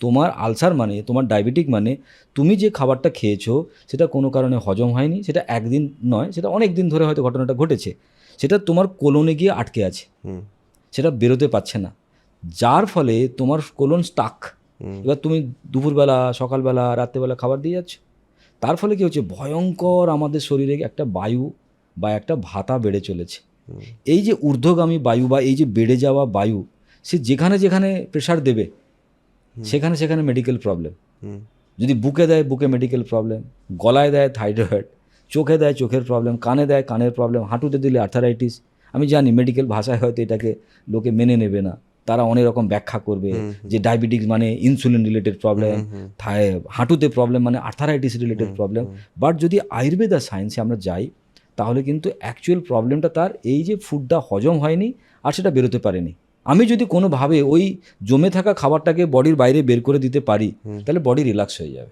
তোমার আলসার মানে তোমার ডায়াবেটিক মানে তুমি যে খাবারটা খেয়েছো সেটা কোনো কারণে হজম হয়নি সেটা একদিন নয় সেটা অনেক দিন ধরে হয়তো ঘটনাটা ঘটেছে সেটা তোমার কোলনে গিয়ে আটকে আছে। সেটা বেরোতে পারছে না। যার ফলে তোমার কোলন স্টাক এবার তুমি দুপুরবেলা সকালবেলা রাত্রেবেলা খাবার দিয়ে যাচ্ছ। তার ফলে কি হচ্ছে? ভয়ঙ্কর আমাদের শরীরে একটা বায়ু বা একটা ভাতা বেড়ে চলেছে। এই যে ঊর্ধ্বগামী বায়ু বা এই যে বেড়ে যাওয়া বায়ু সে যেখানে যেখানে প্রেশার দেবে সেখানে সেখানে মেডিকেল প্রবলেম যদি বুকে দেয় বুকে মেডিকেল প্রবলেম গলায় দেয় থাইরয়েড চোখে দেয় চোখের প্রবলেম কানে দেয় কানের প্রবলেম হাঁটুতে দিলে আর্থারাইটিস আমি জানি মেডিকেল ভাষায় হয়তো এটাকে লোকে মেনে নেবে না। তারা অনেক রকম ব্যাখ্যা করবে যে ডায়াবেটিস মানে ইনসুলিন রিলেটেড প্রবলেম থাই হাঁটুতে প্রবলেম মানে আর্থারাইটিস রিলেটেড প্রবলেম বাট যদি আয়ুর্বেদা সায়েন্সে আমরা যাই তাহলে কিন্তু অ্যাকচুয়াল প্রবলেমটা তার এই যে ফুডটা হজম হয়নি আর সেটা বেরোতে পারেনি। আমি যদি কোনোভাবে ওই জমে থাকা খাবারটাকে বডির বাইরে বের করে দিতে পারি তাহলে বডি রিল্যাক্স হয়ে যাবে।